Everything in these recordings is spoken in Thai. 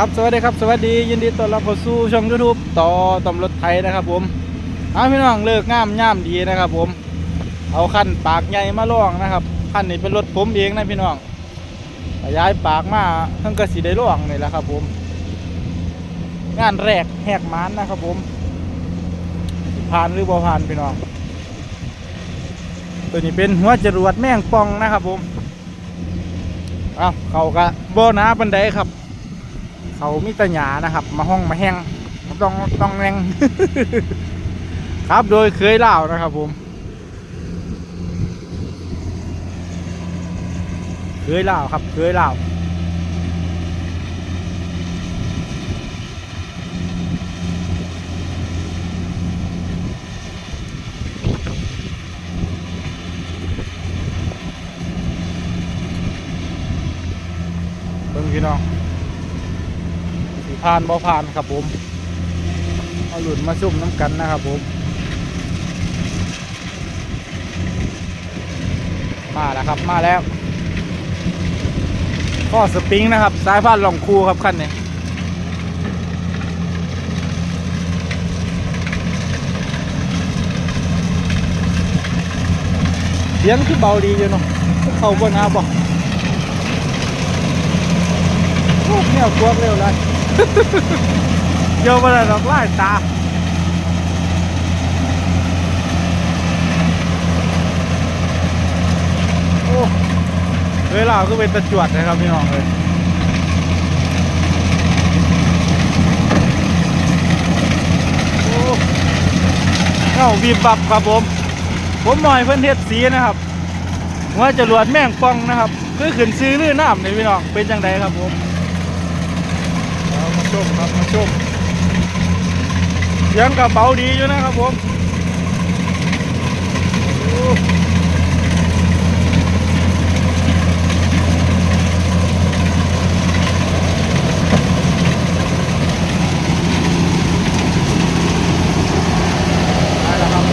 ครับสวัสดีครับสวัสดียินดีต้อนรับเข้าสู่ช่องยูทูบต่อตำรถไทยนะครับผมเอาพี่น้องเลิกงามย่ามดีนะครับ ผม เอาคันปากใหญ่มาล่องนะครับคันนี้เป็นรถผมเองนะพี่น้องขยายปากมาทั้งกระสีได้ล่องนี่แหละครับ ผม งานแรกแหกมันนะครับ ผมผ่านหรือบ่ผ่านพี่น้อง ตัวนี้เป็นหัวจรวดแม่งปองนะครับ ผมเอาเขากะโบหนาบันไดครับ เขามีตะหยานะครับ มาห้องมาแห้งต้องต้องแรงครับโดยเคยเล่านะครับผม เคยเล่าครับเคยเล่าเบิ่งพี่น้องสิ ผ่านบ่ผ่านครับผมเอาหลุดมาซุ่มน้ำกันนะครับผมมาแล้วครับมาแล้วข้อสปริงนะครับสายพานหลองคูครับคันนี้เสียงคือเบาดีอยู่เนาะเข้าบนอาบอกโอ้เนี่ยกวกเร็วเลย เดี๋ยวมาเลยดอกไล่ตาโอ้เวลาก็เป็นตะจวดนะครับพี่น้องเลยโอ้เอ้าบีบบับครับผม ผมหน่อยเพื่อนเทศสีนะครับ ว่าจะรวดแม่งปองนะครับ คือขึ้นซื้อลื่นน้ำในพี่น้อง เป็นจังไดครับผม ชมครับมาชมเสียงกระเป๋าดีอยู่นะครับผมโอ้ ได้แล้วครับ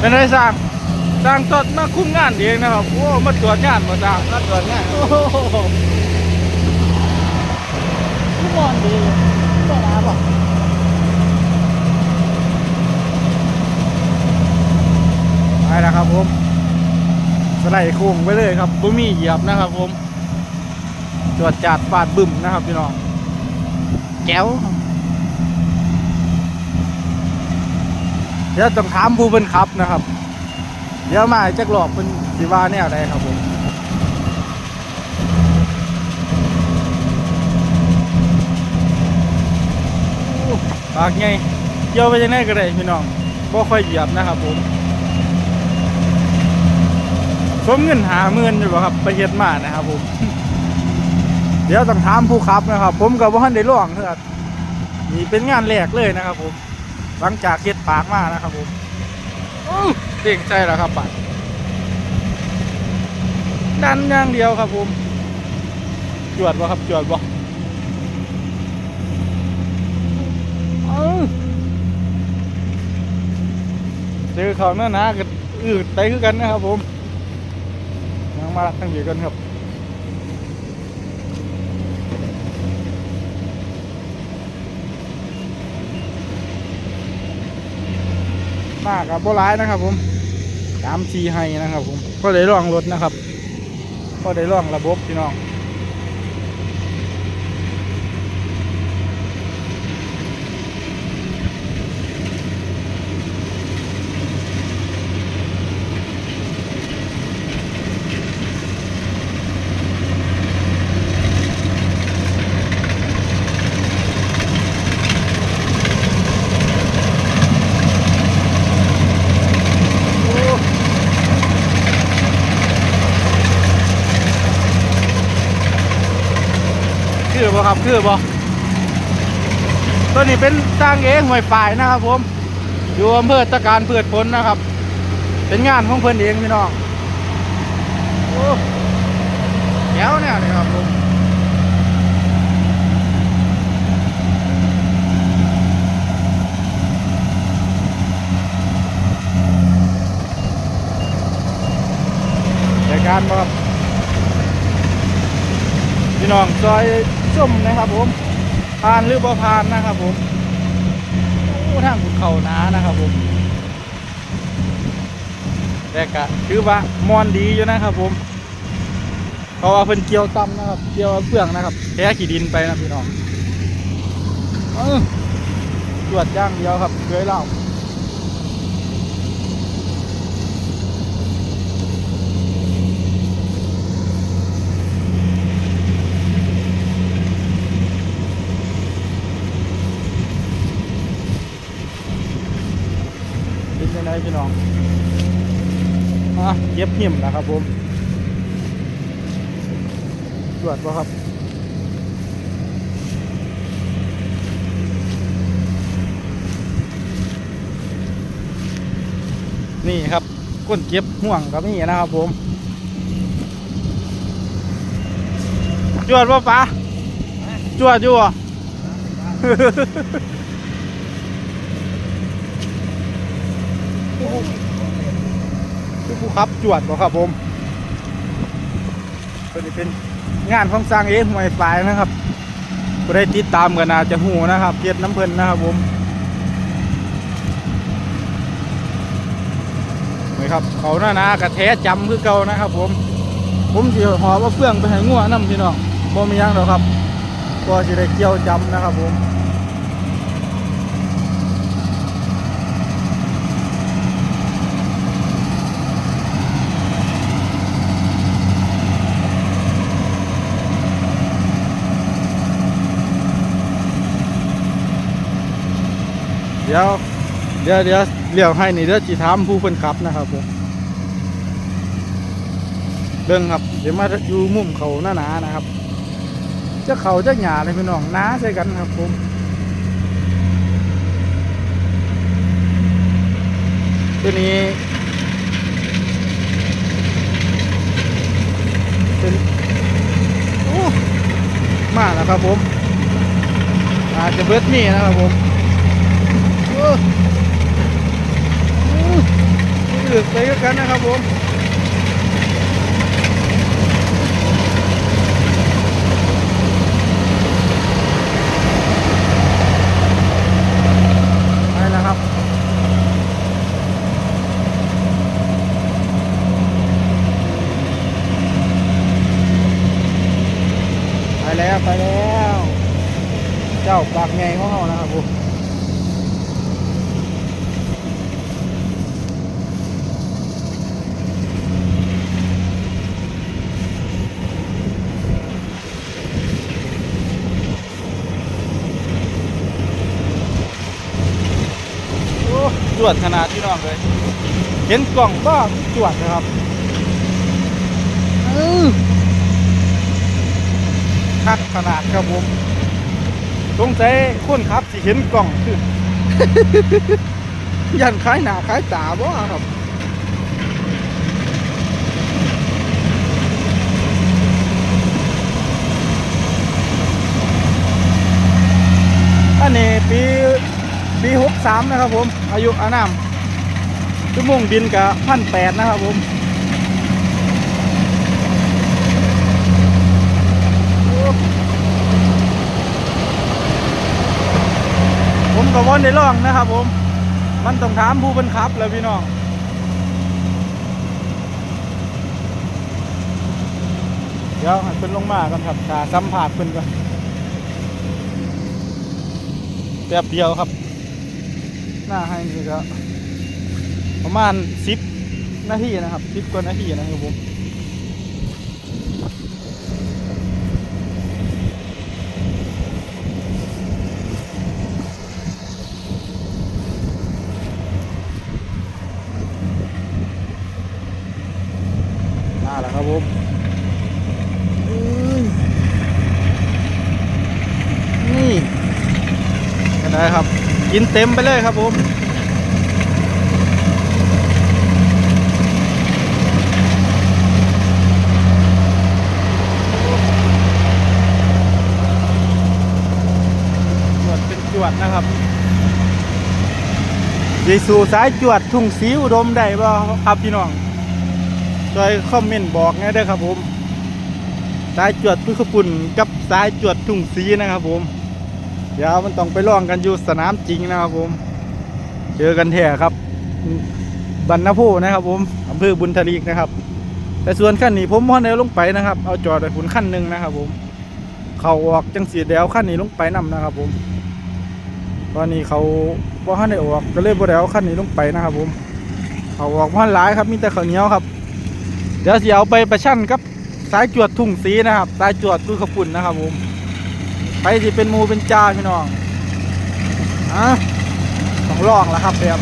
เป็น ไรสร้างสร้างตดมาคุ้มงานเองนะครับ โอ้ มาตรวจงานมาสร้างก็ตรวจง่ายโอ้โหคุ้มงานดีต้องมาป่ะไปแล้วครับผมสไลด์โค้งไปเลยครับบ่มีเหยียบนะครับผมจวดจัดฟาดบึ้มนะครับพี่น้องแก้ว เดี๋ยวต้องถามผู้เป็นขับนะครับ เดี๋ยวมาจักหลอกเป็นสิว่าแนวใดครับผมปากไงเกี่ยวไปยังไงก็ได้พี่น้องบ่ค่อยเหยียบนะครับผมสมเงินหาเมื่นอยู่บ่ครับไปเฮ็ดมานะครับผม เดี๋ยวต้องถามผู้ขับนะครับ ผมกับว่านได้ล่องเถอะนี่เป็นงานแรกเลยนะครับผม หลังจากเฮ็ดปากมานะครับผมอื้อเต่งใจแล้วครับบัดดันอย่างเดียวครับผมจวดบ่ครับจวดบ่อื้อเจอเขาหน้าหนาก็อืดไปคือกันนะครับผมยังมาทั้งเดียวกันครับ มากับโบร้ายนะครับ ผมตามชีให้นะครับ ผมก็ได้ล่องรถนะครับ ก็ได้ล่องระบบพี่น้อง อบคือบ่ตัวนี้เป็นสร้างเองห่วยฝ่ายนะครับ ผม อยู่อำเภอตะการเพื่อผลนะครับ เป็นงานของเพื่อนเองพี่น้องโอ้แก้วเนี่ยนะครับผมการบ่ครับพี่น้องซอย ส้มนะครับผมผ่านหรือบ่ผ่านนะครับผมโอ้ทางภูเขาหนานะครับผมแต่ก็ถือว่ามอนดีอยู่นะครับผมเพราะว่าเพิ่นเกี่ยวต่ำนะครับ เกี่ยวเปลืองนะครับแค่ขี้ดินไปนะพี่น้องอตรวจย่างเดียวครับเคยเล่าเป็นยังไง พี่น้องอะเย็บหิมนะครับผมตรวจว่าครับนี่ครับก้นเก็บห่วงกับนี่นะครับผมจวดว่าปะจวดอยู่อะ คือผู้ขับจวดบ่ครับผมตัวนี้เป็นงานของสร้างเองหวยปลายนะครับผู้ได้ติดตามกันน่าจะหูนะครับเกียรน้ำเพลินนะครับผมนี่ครับเขาหน้าหนากระแทจำคือเก่านะครับ ผม ผมสิหอว่าเฟื่องไปให้งัวน้ำพี่น้องบ่มียังหรอกครับก็สิได้เกี่ยวจำนะครับผม ดี๋ยวเดี๋ยวเดี๋ยวเลี้ยวให้นี่เดี๋ยวจีถามผู้คนขับนะครับผมเบิ่งครับ เดี๋ยวมาอยู่มุมเขาหน้าหนานะครับ จะเขาจะหยาเลยพี่น้องหนาใส่กันครับผมตัวนี้เป็นโอ้มาแล้วครับผมอาจจะเบิดนี่นะครับผม อ้โหเลือกไปกันนะครับผมไปแล้วครับไปแล้ว ไปแล้ว เจ้าปากไงของเขานะครับผม วดขนาดพี่น้องเลย เห็นกล่องก็จวดนะครับอื้อคักขนาดครับผมสงสัยคนขับสิเห็นกล่องคือยันคล้ายหนาคล้ายตาบ่ครับอันนี้ปี ปีหกสามนะครับผม อายุอานามชั่วโมงบินกับพันแปดนะครับผมผมกับวันได้ล่องนะครับผม มันต้องถามผู้บังคับแล้วพี่น้องเดี๋ยวให้เพิ่นลงมากันครับขาสัมผัสเพิ่นก่อนแป๊บเดียวครับ หน้าให้นี่ก็ประมาณสิบนาทีนะครับสิบกว่านาทีนะครับผมมาแล้วครับผมอื้อนี่ กันได้ครับ กินเต็มไปเลยครับผมจวดเป็นจวดนะครับดีสูสายจวดทุ่งสีอุดมได้บ่ครับพี่น้องช่วยคอมเมนต์บอกไงเด้อครับผม สายจวดพุทธปุ่นกับสายจวดทุ่งสีนะครับผม เดี๋ยวมันต้องไปล่องกันอยู่สนามจริงนะครับผม เจอกันแท้ครับบันนาโพนะครับผมอำเภอบุญทลีกนะครับ แต่ส่วนขั้นนี้ผมพ่อเนวลงไปนะครับ เอาจอดไปคุณขั้นหนึ่งนะครับ ผม เขาออกจังสีเดียวขั้นนี้ลงไปนํนะครับ ผมตอนนี้เขาบ่ทันได้ออกก็เลยบ่ได้เอาขั้นนี้ลงไปนะครับ ผม เขาออกมาหลายครับมีแต่ข้าวเหนียวครับ เดี๋ยวเสิเอาไปประชันกับสายจวดทุ่งสีนะครับ สายจวดคือขปุ่นนะครับผม ไปสิเป็นมูเป็นจ่าพี่น้องอะต้องลองแล้วครับแบบ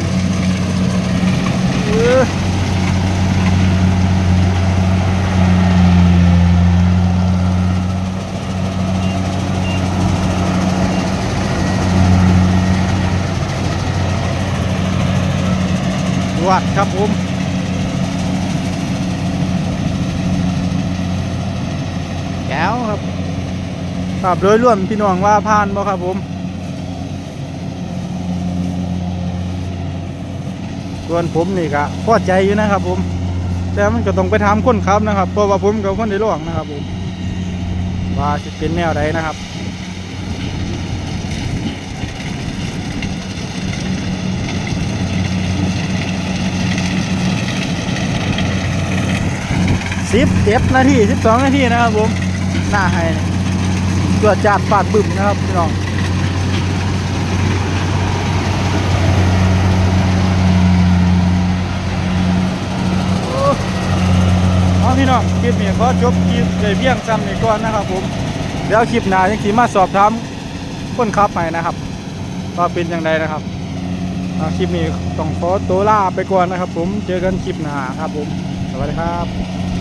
วัดครับผมแก้วครับ ครับโดยรวมพี่น้องว่าผ่านบ่ครับผมส่วนผมนี่ก็พอใจอยู่นะครับผม แต่มันก็ต้องไปถามคนขับนะครับ เพราะว่าผมกับคนได้ลองนะครับผม ว่าจะเป็นแนวใดนะครับสิบเจ็ดนาทีสิบสองนาทีนะครับผม หน้าให้ ตัวจาดปาดบึ้มนะครับพี่น้องโอ้เอาพี่น้องคลิปนี้ขอจบคลิปในเพียงซ้ำนี้ก่อนนะครับผมเดี๋ยวคลิปหน้ายังขี่มาสอบถามคนขับใหม่นะครับว่าเป็นอย่างไรนะครับคลิปนี้ต้องขอตัวลาไปก่อนนะครับ ผมเจอกันคลิปหน้าครับผมสวัสดีครับ